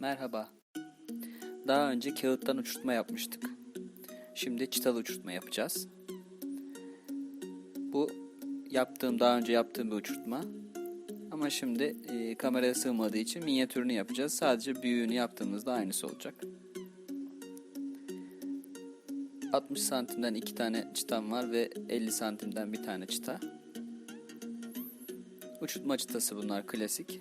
Merhaba. Daha önce kağıttan uçurtma yapmıştık. Şimdi çıtalı uçurtma yapacağız. Bu yaptığım, daha önce yaptığım bir uçurtma. Ama şimdi e, kameraya sığmadığı için minyatürünü yapacağız. Sadece büyüğünü yaptığımızda aynısı olacak. 60 santimden iki tane çıtam var ve 50 santimden bir tane çıta. Uçurtma çıtası bunlar klasik.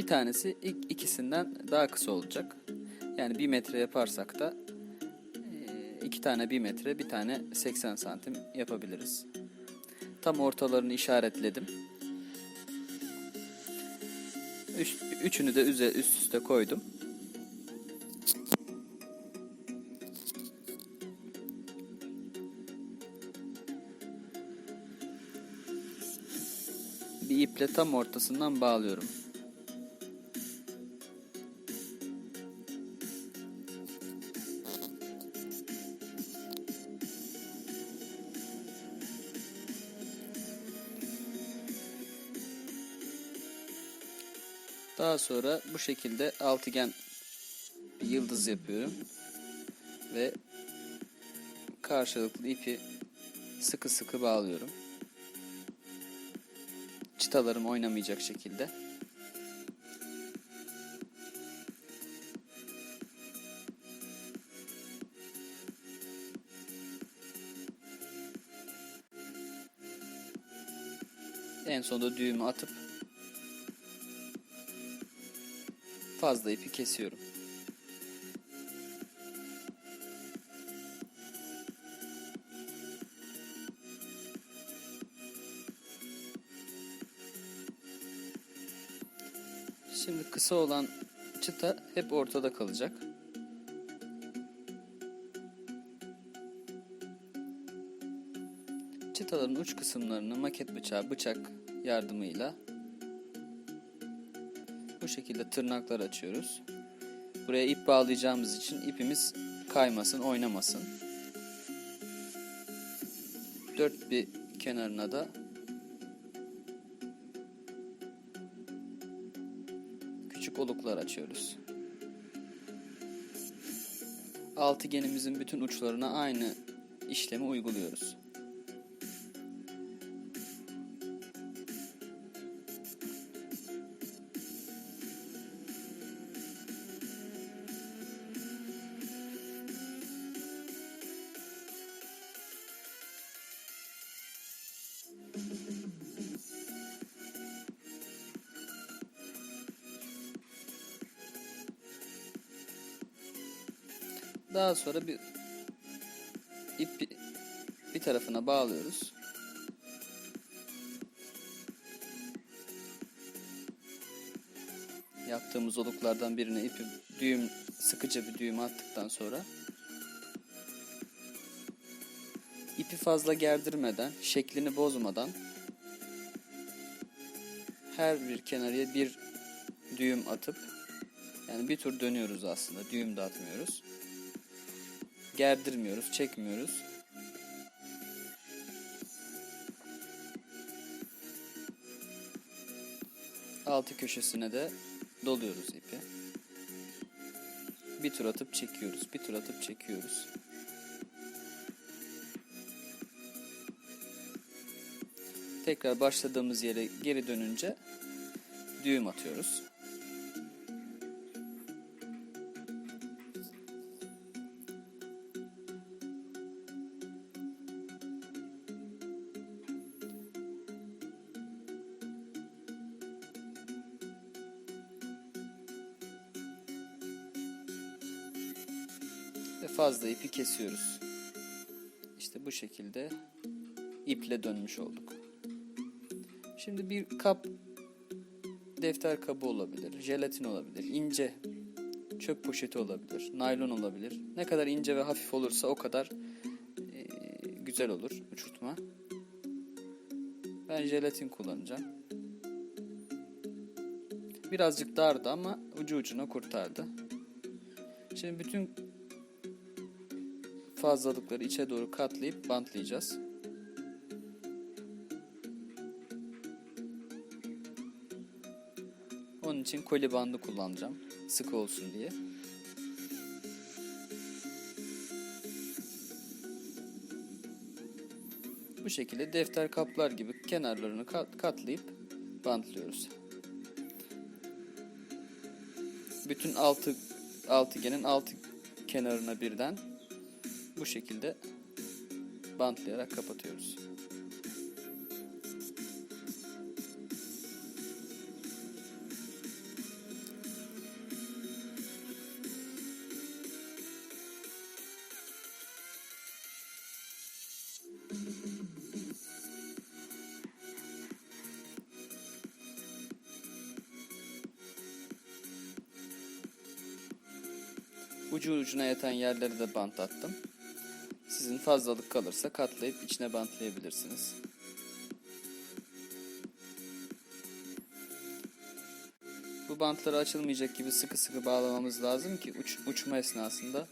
Bir tanesi ilk ikisinden daha kısa olacak. Yani bir metre yaparsak da iki tane bir metre, bir tane 80 santim yapabiliriz. Tam ortalarını işaretledim. Üç, üçünü de üze, üst üste koydum. Bir iple tam ortasından bağlıyorum. Daha sonra bu şekilde altıgen bir yıldız yapıyorum. Ve karşılıklı ipi sıkı sıkı bağlıyorum. Çıtalarım oynamayacak şekilde. En sonunda düğümü atıp fazla ipi kesiyorum. Şimdi kısa olan çıta hep ortada kalacak. Çıtaların uç kısımlarını maket bıçağı, bıçak yardımıyla şekilde tırnaklar açıyoruz. Buraya ip bağlayacağımız için ipimiz kaymasın, oynamasın. Dört bir kenarına da küçük oluklar açıyoruz. Altıgenimizin bütün uçlarına aynı işlemi uyguluyoruz. Daha sonra bir ip bir, tarafına bağlıyoruz. Yaptığımız oluklardan birine ipi düğüm sıkıca bir düğüm attıktan sonra ipi fazla gerdirmeden, şeklini bozmadan her bir kenarıya bir düğüm atıp yani bir tur dönüyoruz aslında. Düğüm de atmıyoruz gerdirmiyoruz, çekmiyoruz. Altı köşesine de doluyoruz ipi. Bir tur atıp çekiyoruz, bir tur atıp çekiyoruz. Tekrar başladığımız yere geri dönünce düğüm atıyoruz. Fazla ipi kesiyoruz. İşte bu şekilde iple dönmüş olduk. Şimdi bir kap defter kabı olabilir, jelatin olabilir, ince çöp poşeti olabilir, naylon olabilir. Ne kadar ince ve hafif olursa o kadar e, güzel olur uçurtma. Ben jelatin kullanacağım. Birazcık dardı ama ucu ucuna kurtardı. Şimdi bütün fazlalıkları içe doğru katlayıp bantlayacağız. Onun için koli bandı kullanacağım. sık olsun diye. Bu şekilde defter kaplar gibi kenarlarını kat- katlayıp bantlıyoruz. Bütün altı altıgenin altı kenarına birden bu şekilde bantlayarak kapatıyoruz. Ucu ucuna yatan yerleri de bant attım. Sizin fazlalık kalırsa katlayıp içine bantlayabilirsiniz. Bu bantları açılmayacak gibi sıkı sıkı bağlamamız lazım ki uç, uçma esnasında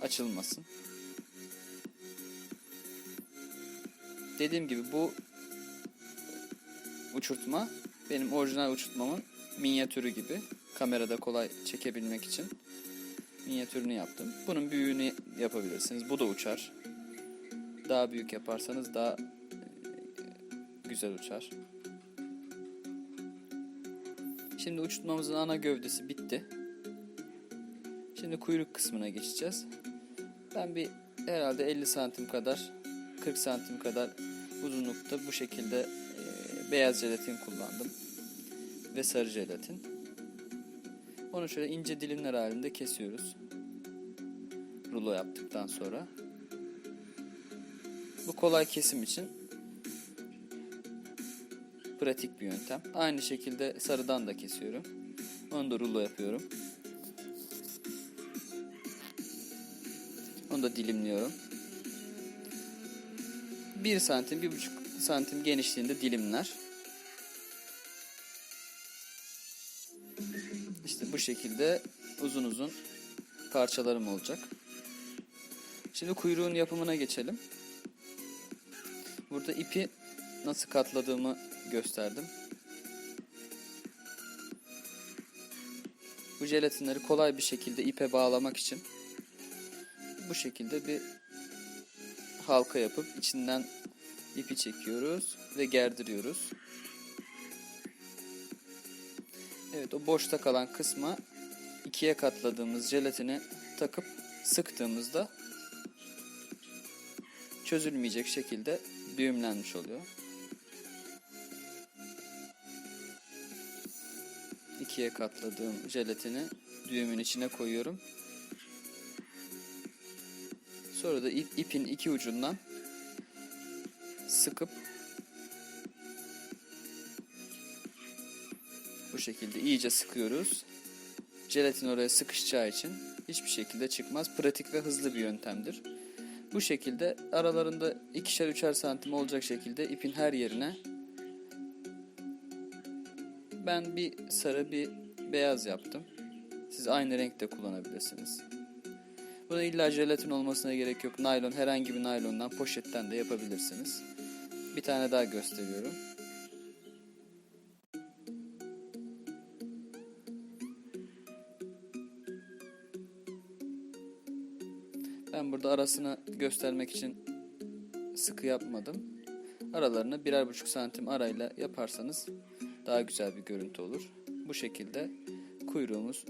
açılmasın. Dediğim gibi bu uçurtma benim orijinal uçurtmamın minyatürü gibi. Kamerada kolay çekebilmek için minyatürünü yaptım. Bunun büyüğünü yapabilirsiniz. Bu da uçar. Daha büyük yaparsanız daha e, güzel uçar. Şimdi uçurtmamızın ana gövdesi bitti. Şimdi kuyruk kısmına geçeceğiz. Ben bir herhalde 50 santim kadar 40 santim kadar uzunlukta bu şekilde e, beyaz jelatin kullandım. Ve sarı jelatin. Onu şöyle ince dilimler halinde kesiyoruz. Rulo yaptıktan sonra. Bu kolay kesim için pratik bir yöntem. Aynı şekilde sarıdan da kesiyorum. Onu da rulo yapıyorum. Onu da dilimliyorum. 1 santim, 1,5 santim genişliğinde dilimler. İşte bu şekilde uzun uzun parçalarım olacak. Şimdi kuyruğun yapımına geçelim. Burada ipi nasıl katladığımı gösterdim. Bu jelatinleri kolay bir şekilde ipe bağlamak için bu şekilde bir halka yapıp içinden ipi çekiyoruz ve gerdiriyoruz. Evet o boşta kalan kısma ikiye katladığımız jelatini takıp sıktığımızda çözülmeyecek şekilde düğümlenmiş oluyor. İkiye katladığım jelatini düğümün içine koyuyorum. Sonra da ip, ipin iki ucundan sıkıp şekilde iyice sıkıyoruz. Jelatin oraya sıkışacağı için hiçbir şekilde çıkmaz. Pratik ve hızlı bir yöntemdir. Bu şekilde aralarında ikişer üçer santim olacak şekilde ipin her yerine ben bir sarı bir beyaz yaptım. Siz aynı renkte kullanabilirsiniz. Buna illa jelatin olmasına gerek yok. Naylon herhangi bir naylondan poşetten de yapabilirsiniz. Bir tane daha gösteriyorum. Ben burada arasını göstermek için sıkı yapmadım. Aralarını birer buçuk santim arayla yaparsanız daha güzel bir görüntü olur. Bu şekilde kuyruğumuz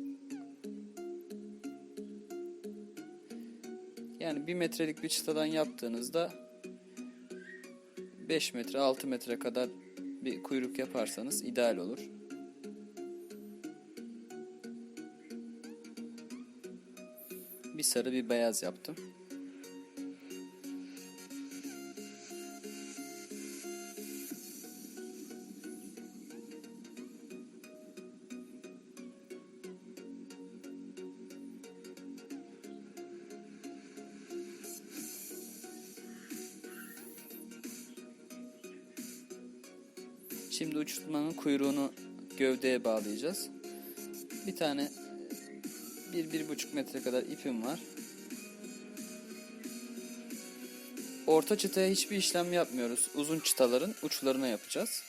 yani bir metrelik bir çıtadan yaptığınızda 5 metre 6 metre kadar bir kuyruk yaparsanız ideal olur. Bir sarı bir beyaz yaptım. Şimdi uçurtmanın kuyruğunu gövdeye bağlayacağız. Bir tane bir, bir buçuk metre kadar ipim var. Orta çıtaya hiçbir işlem yapmıyoruz. Uzun çıtaların uçlarına yapacağız.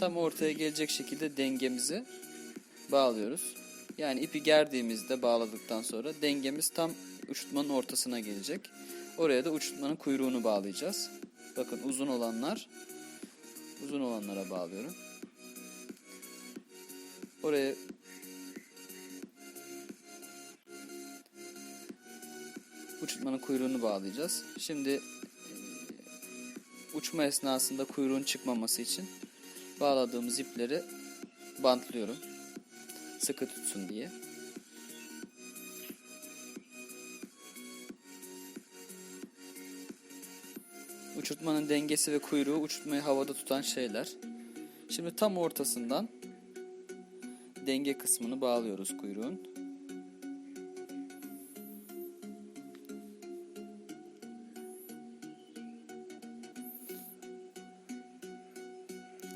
Tam ortaya gelecek şekilde dengemizi bağlıyoruz. Yani ipi gerdiğimizde bağladıktan sonra dengemiz tam uçurtmanın ortasına gelecek. Oraya da uçurtmanın kuyruğunu bağlayacağız. Bakın uzun olanlar uzun olanlara bağlıyorum. Oraya uçurtmanın kuyruğunu bağlayacağız. Şimdi e, uçma esnasında kuyruğun çıkmaması için bağladığımız ipleri bantlıyorum. Sıkı tutsun diye. Uçurtmanın dengesi ve kuyruğu uçurtmayı havada tutan şeyler. Şimdi tam ortasından denge kısmını bağlıyoruz kuyruğun.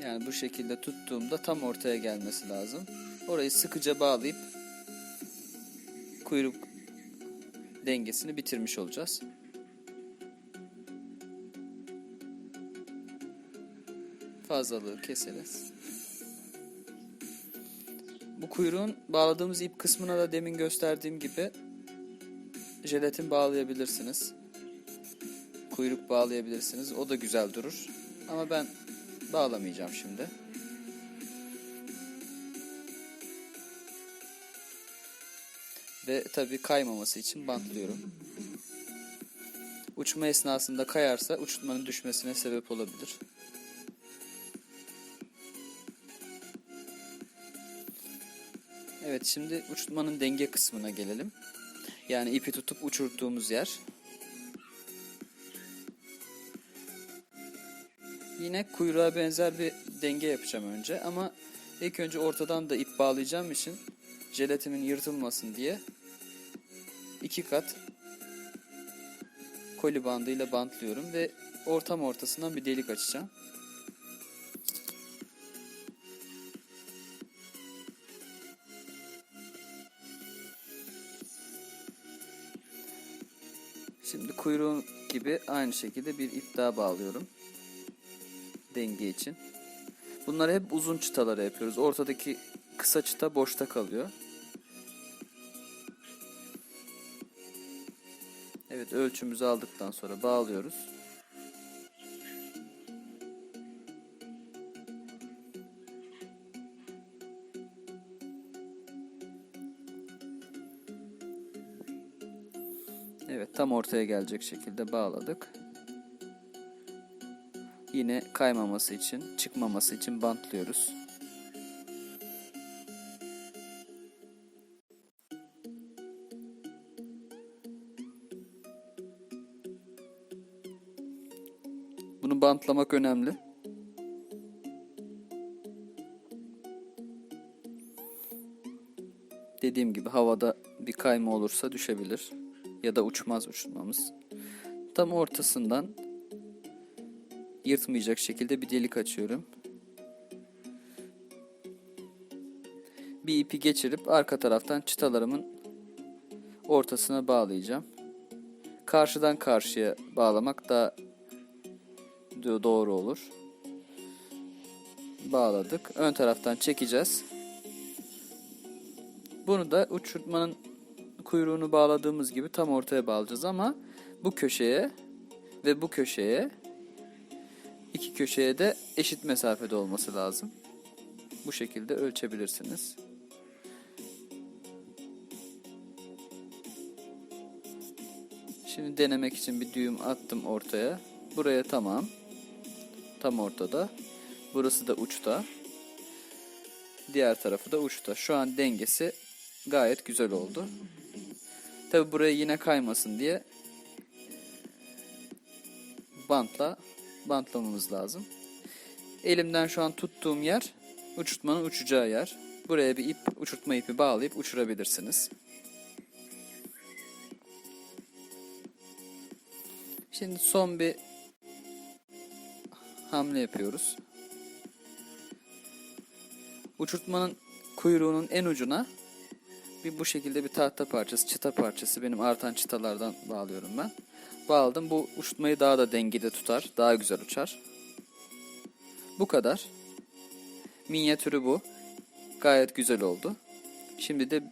Yani bu şekilde tuttuğumda tam ortaya gelmesi lazım. Orayı sıkıca bağlayıp kuyruk dengesini bitirmiş olacağız. Fazlalığı keseriz. Bu kuyruğun bağladığımız ip kısmına da demin gösterdiğim gibi jelatin bağlayabilirsiniz. Kuyruk bağlayabilirsiniz. O da güzel durur. Ama ben bağlamayacağım şimdi. Ve tabi kaymaması için bantlıyorum. Uçma esnasında kayarsa uçurtmanın düşmesine sebep olabilir. Evet şimdi uçurtmanın denge kısmına gelelim. Yani ipi tutup uçurttuğumuz yer. Yine kuyruğa benzer bir denge yapacağım önce ama ilk önce ortadan da ip bağlayacağım için jelatimin yırtılmasın diye iki kat koli bandıyla bantlıyorum ve ortam ortasından bir delik açacağım. Şimdi kuyruğum gibi aynı şekilde bir ip daha bağlıyorum. Denge için. Bunları hep uzun çıtalara yapıyoruz. Ortadaki kısa çıta boşta kalıyor. Evet ölçümüzü aldıktan sonra bağlıyoruz. Evet tam ortaya gelecek şekilde bağladık. Yine kaymaması için, çıkmaması için bantlıyoruz. Bunu bantlamak önemli. Dediğim gibi havada bir kayma olursa düşebilir ya da uçmaz uçurmamız. Tam ortasından yırtmayacak şekilde bir delik açıyorum. Bir ipi geçirip arka taraftan çıtalarımın ortasına bağlayacağım. Karşıdan karşıya bağlamak daha doğru olur. Bağladık. Ön taraftan çekeceğiz. Bunu da uçurtmanın kuyruğunu bağladığımız gibi tam ortaya bağlayacağız ama bu köşeye ve bu köşeye köşeye de eşit mesafede olması lazım. Bu şekilde ölçebilirsiniz. Şimdi denemek için bir düğüm attım ortaya. Buraya tamam. Tam ortada. Burası da uçta. Diğer tarafı da uçta. Şu an dengesi gayet güzel oldu. Tabi buraya yine kaymasın diye bantla bantlamamız lazım. Elimden şu an tuttuğum yer uçurtmanın uçacağı yer. Buraya bir ip, uçurtma ipi bağlayıp uçurabilirsiniz. Şimdi son bir hamle yapıyoruz. Uçurtmanın kuyruğunun en ucuna bir bu şekilde bir tahta parçası, çıta parçası benim artan çıtalardan bağlıyorum ben. Bağladım. Bu uçurtmayı daha da dengede tutar. Daha güzel uçar. Bu kadar. Minyatürü bu. Gayet güzel oldu. Şimdi de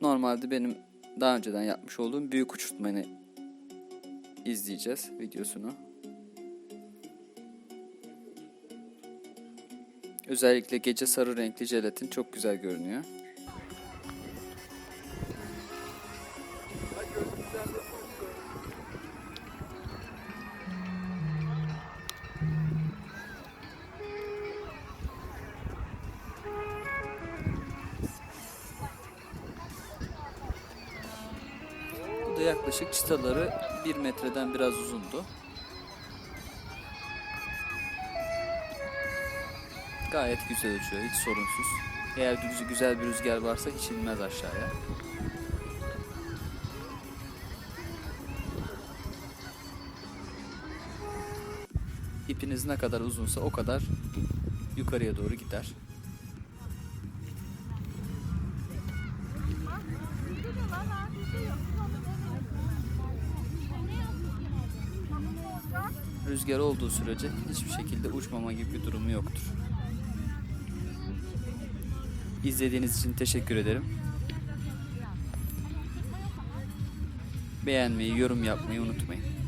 normalde benim daha önceden yapmış olduğum büyük uçurtmanı izleyeceğiz videosunu. Özellikle gece sarı renkli jelatin çok güzel görünüyor. Yaklaşık çıtaları 1 metreden biraz uzundu. Gayet güzel uçuyor, hiç sorunsuz. Eğer güzel bir rüzgar varsa hiç inmez aşağıya. İpiniz ne kadar uzunsa o kadar yukarıya doğru gider. Rüzgar olduğu sürece hiçbir şekilde uçmama gibi bir durumu yoktur. İzlediğiniz için teşekkür ederim. Beğenmeyi, yorum yapmayı unutmayın.